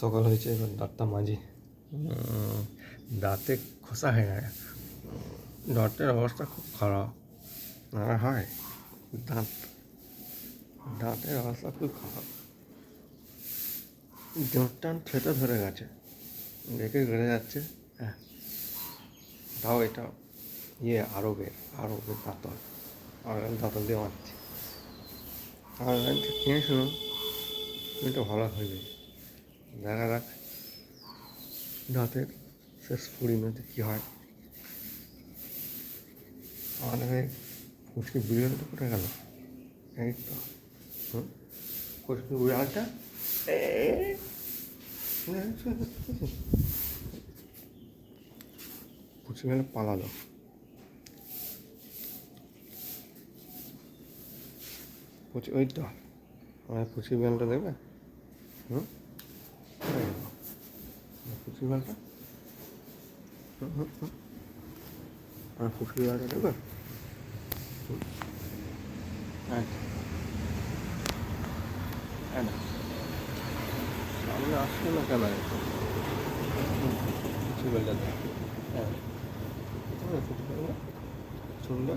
সকাল হয়েছে এবার দাঁতটা মাঝি দাঁতে খোসা হয়ে গেছে দাঁতের অবস্থা খুব খারাপ। আর হয়। দাঁত দাঁতের অবস্থা খুব খারাপ। দাঁতটান থেতে ধরে গেছে। দেখে গড়ে যাচ্ছে। হ্যাঁ তাও এটা ইয়ে আরবের আরবের দাঁতল। আর দাঁতল দিয়ে মারছি। আর লাইনটা কিনে শুনুন এটা ভালো হইবে। দেখা যাক দাঁতের শেষ পরিণতি কী হয়? আমাদের ফুচকি বিরিয়ানিটা কোথায় গেল? এই তো। ফুচকি বিরিয়ানিটা? ফুচকি গেলে পালালো। ওই তো। আমার ফুচকি বিরিয়ানিটা দেবে? হুম? আমার ফুচকি বিরিয়ানিটা দেবে। আচ্ছা হ্যাঁ সামনে আসছে না কেন দেবে হ্যাঁ সুন্দর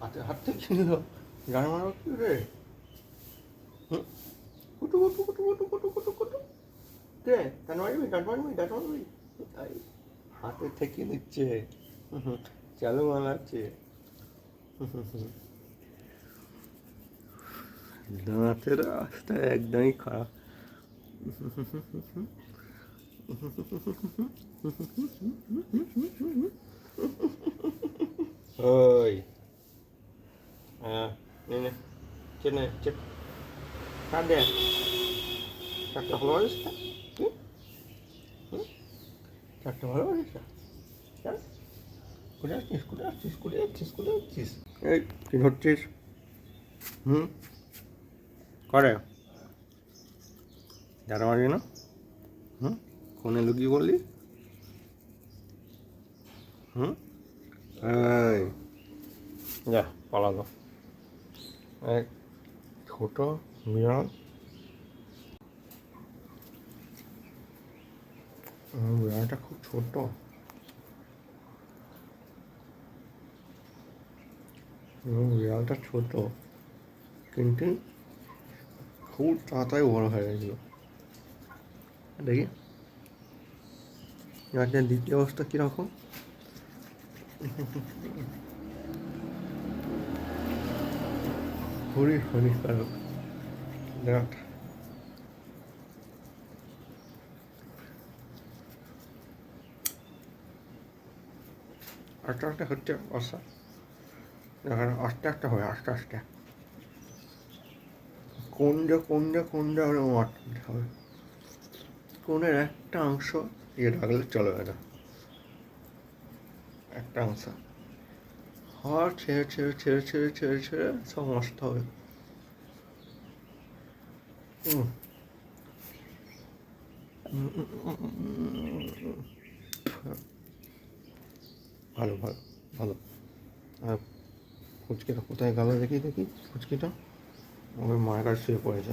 হাতে হাত থেকে গান মারো কি রে হুম? কুটু কুটু কুটু কুটু কুটু কুটু কুটু। কে? গান মারবি গান মারবি মারবি তাই হাতে থেকে নিচ্ছে চালু হুম। দাঁতের রাস্তা একদমই খারাপ। ওই। হ্যাঁ নে নে দে চারটা ভালো? হুম? চারটা ভালো না কোথায় আসছিস কোথায় আসছিস কোথায় যাচ্ছিস কোথায় যাচ্ছিস এই কি ধরছিস হুম করে যারা মারবি না হুম কোনে লুকিয়ে বললি হুম এই যা পালালো এক ছোট বিড়াল আমার খুব ছোট। আমার বিড়ালটা ছোট। কিন্তু খুব তাড়াতাড়ি বড় হয়ে গেছিল। দেখি। গাছের দ্বিতীয় অবস্থা কীরকম? খুবই হানিকারক দেখ। আস্তে আস্তে হচ্ছে অবস্থা। দেখা আস্তে আস্তে হয় আস্তে আস্তে কোনটা কোনটা কোনটা ওরা মারতে হবে। কোনের একটা অংশ ইয়ে রাখলে চলবে না। একটা অংশ। হাড় ছেড়ে ছেড়ে ছেড়ে ছেড়ে ছেড়ে ছেড়ে সব মস্ত হবে। ভালো ভালো ভালো। আর ফুচকিটা কোথায় গেল দেখি দেখি, ফুচকিটা? ওই মায়ের কাছে শুয়ে পড়েছে।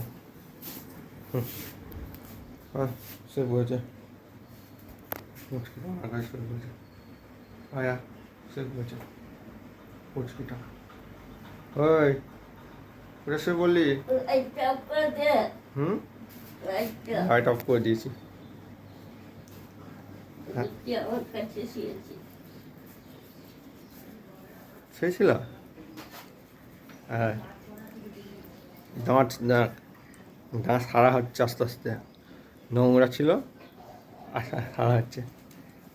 হ্যাঁ শুয়ে পড়েছে। ফুচকিটা মায়ের শুয়ে পড়েছে। আয়া, শুয়ে পড়েছে। ফুচকিটা। ওই। ওটা বললি? হুম? লাইট অফ করে দিয়েছি। শুয়েছিল হ্যাঁ। দাঁত দাঁত দাঁত সারা হচ্ছে আস্তে আস্তে। নোংরা ছিল আর সারা হচ্ছে।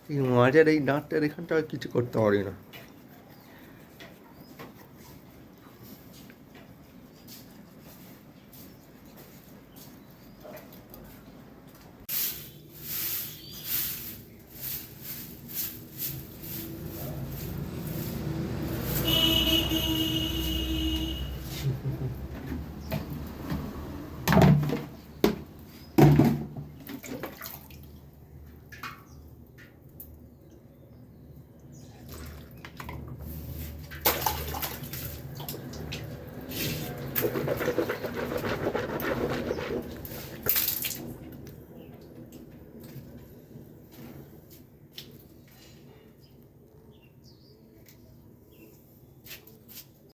এই মাঝের এই দাঁতটার এখানটা কিছু করতে পারি না।